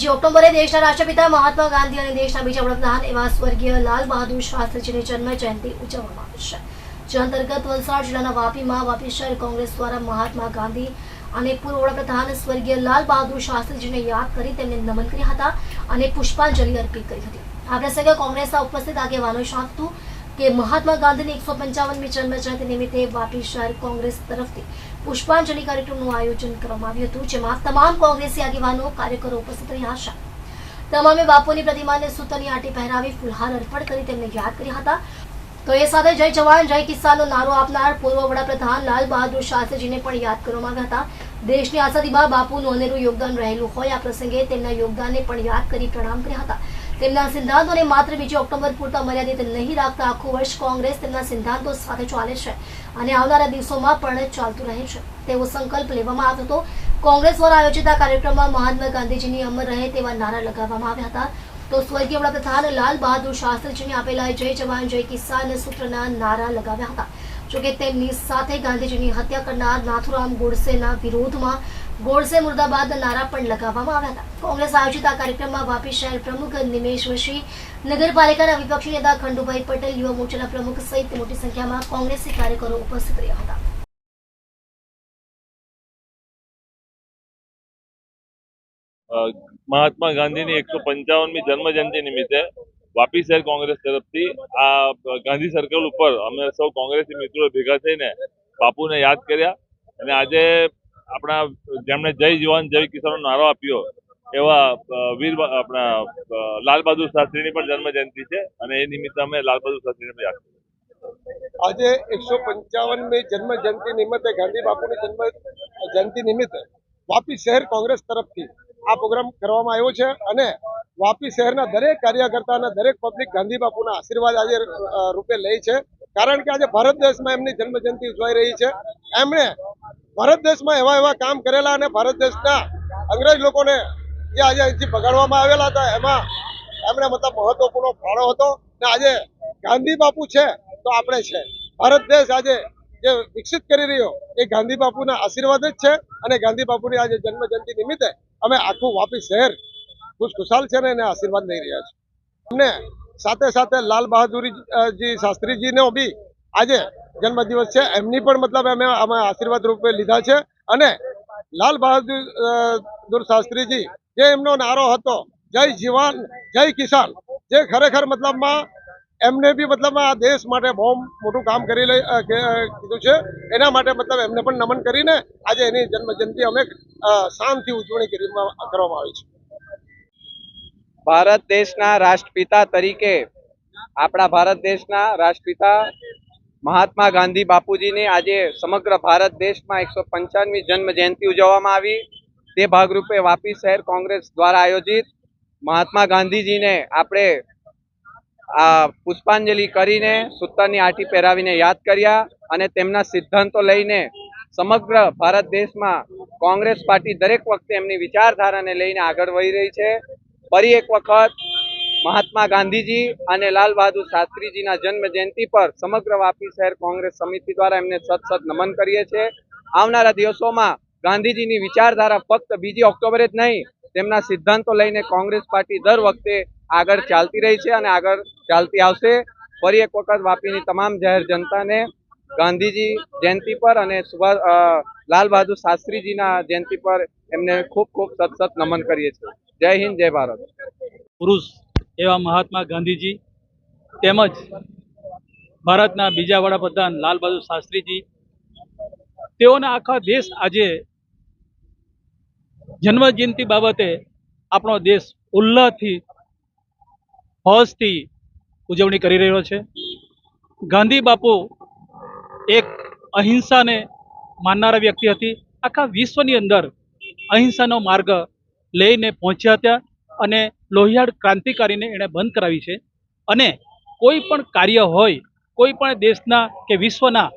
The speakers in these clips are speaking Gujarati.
બીજી ઓક્ટોબરે દેશના રાષ્ટ્રપિતા મહાત્મા ગાંધી અને દેશના બીજા વડાપ્રધાન એવા સ્વર્ગીય લાલ બહાદુર શાસ્ત્રીજીની જન્મ જયંતિ ઉજવવામાં આવશે જે અંતર્ગત વલસાડ જિલ્લાના વાપીમાં વાપી શહેર કોંગ્રેસ દ્વારા મહાત્મા ગાંધી અને પૂર્વ વડાપ્રધાન સ્વર્ગીય લાલ બહાદુર શાસ્ત્રીજીને યાદ કરી તેમને નમન કર્યા હતા અને પુષ્પાંજલિ અર્પિત કરી હતી. આ પ્રસંગે કોંગ્રેસના ઉપસ્થિત આગેવાનો હતું કે મહાત્મા ગાંધીની એકસો પંચાવનમી જન્મ જયંતિ નિમિત્તે વાપી શહેર કોંગ્રેસ તરફથી પુષ્પાંજલિ કાર્યક્રમનું આયોજન કરવામાં આવ્યું હતું, જેમાં તમામ કોંગ્રેસી આગેવાનો, કાર્યકરો ઉપસ્થિત રહ્યા હતા. તમામે બાપુની પ્રતિમાને સૂતરની આટી પહેરાવી ફુલહાર અર્પણ કરી તેમને યાદ કર્યા હતા. તો એ સાથે જય જવાન, જય કિસાનનો નારો આપનાર પૂર્વ વડાપ્રધાન લાલ બહાદુર શાસ્ત્રીજીને પણ યાદ કરવામાં આવ્યા હતા. દેશની આઝાદીમાં બાપુનું અનેરું યોગદાન રહેલું હોય આ પ્રસંગે તેમના યોગદાનને પણ યાદ કરી પ્રણામ કર્યા હતા. તેમના સિદ્ધાંતોને માત્ર બીજી ઓક્ટોબર પૂરતા મર્યાદિત નહીં રાખતા આખું વર્ષ કોંગ્રેસ તેમના સિદ્ધાંતો સાથે ચાલે છે અને આવનારા દિવસોમાં પણ ચાલતું રહે છે. તેવો સંકલ્પ લેવામાં આવ્યો હતો. કોંગ્રેસ દ્વારા આયોજિત આ કાર્યક્રમમાં મહાત્મા ગાંધીજીની અમર રહે તેવા નારા લગાવવામાં આવ્યા હતા. તો સ્વર્ગીય વડાપ્રધાન લાલ બહાદુર શાસ્ત્રીજીને આપેલા જય જવાન, જય કિસાન સૂત્રના નારા લગાવ્યા હતા. જોકે તેમની સાથે ગાંધીજીની હત્યા કરનાર નાથુરામ ગોડસેના વિરોધમાં ગોડસે મુર્દાબાદ નારા પણ લગાવવામાં આવ્યા હતા. કોંગ્રેસ આયોજિત આ કાર્યક્રમમાં વાપી શહેર પ્રમુખ નિમેશ વશી, નગરપાલિકાના વિપક્ષી નેતા ખંડુભાઈ પટેલ, યુવા મોરચાના પ્રમુખ સહિત મોટી સંખ્યામાં કોંગ્રેસી કાર્યકરો ઉપસ્થિત રહ્યા હતા. મહાત્મા ગાંધીની એકસો પંચાવનમી જન્મજયંતિ નિમિત્તે વાપી શહેર કોંગ્રેસ તરફથી આ ગાંધી સર્કલ ઉપર અમે સૌ કોંગ્રેસી મિત્રો ભેગા થઈને બાપુને યાદ કર્યા અને આજે આપણા જેમણે જય જવાન, જય કિસાનનો નારો આપ્યો એવા વીર આપણા લાલ શાસ્ત્રીની પણ જન્મ જયંતિ છે અને એ નિમિત્તે અમે લાલ બહાદુર શાસ્ત્રીને યાદ કર્યા આજે એકસો પંચાવનમી જન્મ જયંતિ નિમિત્તે, ગાંધી બાપુની જન્મ, જયંતિ નિમિત્તે વાપી શહેર કોંગ્રેસ તરફથી આ પ્રોગ્રામ કરવામાં આવ્યો છે અને વાપી શહેરના દરેક કાર્યકર્તા અને દરેક પબ્લિક ગાંધી બાપુના આશીર્વાદ આજે રૂપે લે છે. કારણ કે આજે ભારત દેશમાં એમની જન્મ જયંતિ ઉજવાઈ રહી છે. એમણે ભારત દેશમાં એવા એવા કામ કરેલા અને ભારત દેશના અંગ્રેજ લોકોને જે આજે અહીંથી બગાડવામાં આવેલા હતા, એમાં એમણે મતલબ મહત્વપૂર્ણ ફાળો હતો. ને આજે ગાંધી બાપુ છે તો આપણે છે. ભારત દેશ આજે જે વિકસિત કરી રહ્યો, એ ગાંધી બાપુના આશીર્વાદ જ છે. અને ગાંધી બાપુની આજે જન્મ જયંતિ નિમિત્તે અમે આખું વાપી શહેર ખુશખુશાલ છે ને એને આશીર્વાદ લઈ રહ્યા છે. અમને સાથે સાથે લાલ બહાદુરી શાસ્ત્રીજીનો બી આજે જન્મદિવસ છે. એમની પણ મતલબ અમે અમે આશીર્વાદ રૂપે લીધા છે. અને લાલ બહાદુર દુર શાસ્ત્રીજી, જે એમનો નારો હતો, જય જીવાન, જય કિસાન, જે ખરેખર મતલબમાં એમને બી મતલબ આ દેશ માટે બહુ મોટું કામ કરી લઈ કીધું છે. એના માટે મતલબ એમને પણ નમન કરીને આજે એની જન્મ જયંતિ અમે શાંતિ ઉજવણી કરવામાં આવી છે. ભારત દેશના રાષ્ટ્રપિતા તરીકે આપણા ભારત દેશના રાષ્ટ્રપિતા મહાત્મા ગાંધી બાપુજીની આજે સમગ્ર ભારત દેશમાં એકસો પંચાવનમી જન્મ જયંતિ ઉજવવામાં આવી. તે ભાગરૂપે વાપી શહેર કોંગ્રેસ દ્વારા આયોજિત મહાત્મા ગાંધીજીને આપણે આ પુષ્પાંજલિ કરીને સૂતરની આંટી પહેરાવીને યાદ કર્યા અને તેમના સિદ્ધાંતો લઈને સમગ્ર ભારત દેશમાં કોંગ્રેસ પાર્ટી દરેક વખતે એમની વિચારધારાને લઈને આગળ વધી રહી છે. ફરી એક વખત મહાત્મા ગાંધીજી અને લાલ બહાદુર શાસ્ત્રીજીના જન્મ જયંતિ પર સમગ્ર વાપી શહેર કોંગ્રેસ સમિતિ દ્વારા એમને સત સત નમન કરીએ છીએ. આવનારા દિવસોમાં ગાંધીજીની વિચારધારા ફક્ત બીજી ઓક્ટોબરે જ નહીં, તેમના સિદ્ધાંતો લઈને કોંગ્રેસ પાર્ટી દર વખતે આગળ ચાલતી રહી છે અને આગળ ચાલતી આવશે. ફરી એક વખત વાપીની તમામ જાહેર જનતાને ગાંધીજી જયંતિ પર અને સુભાષ લાલ બહાદુર શાસ્ત્રીજીના જયંતિ પર એમને ખૂબ ખૂબ સત સત નમન કરીએ છીએ. જય હિન્દ, જય ભારત. પુરુષ એવા મહાત્મા ગાંધીજી તેમજ ભારતના બીજા વડાપ્રધાન લાલ બહાદુર શાસ્ત્રીજી. તેઓના આખા દેશ આજે જન્મજયંતિ બાબતે આપણો દેશ ઉલ્લાસથી હોશથી ઉજવણી કરી રહ્યો છે. ગાંધી બાપુ એક અહિંસાને માનનારા વ્યક્તિ હતી. આખા વિશ્વની અંદર અહિંસાનો માર્ગ લઈને પહોંચ્યા હતા અને લોહિયાળ ક્રાંતિકારીને એણે બંધ કરાવી છે. અને કોઈ પણ કાર્ય હોય, કોઈ પણ દેશના કે વિશ્વના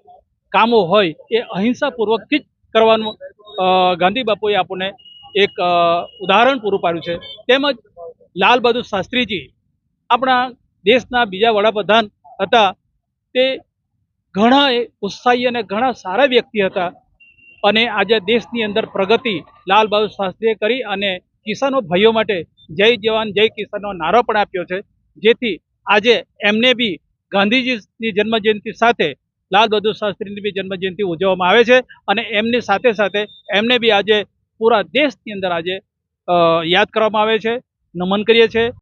કામો હોય, એ અહિંસાપૂર્વકથી જ કરવાનું ગાંધી બાપુએ આપણને એક ઉદાહરણ પૂરું પાડ્યું છે. તેમજ લાલ બહાદુર શાસ્ત્રીજી આપણા દેશના બીજા વડાપ્રધાન હતા. તે ઘણા ઉત્સાહી અને ઘણા સારા વ્યક્તિ હતા. અને આજે દેશની અંદર પ્રગતિ લાલ બહાદુર શાસ્ત્રીએ કરી અને કિસાનો ભાઈઓ માટે જય જવાન, જય કિસાનનો નારો પણ આપ્યો છે. જેથી આજે એમને બી ગાંધીજીની જન્મજયંતિ સાથે લાલ બહાદુર શાસ્ત્રીની બી જન્મજયંતિ ઉજવવામાં આવે છે અને એમની સાથે સાથે એમને બી આજે પૂરા દેશની અંદર આજે યાદ કરવામાં આવે છે. નમન કરીએ છીએ.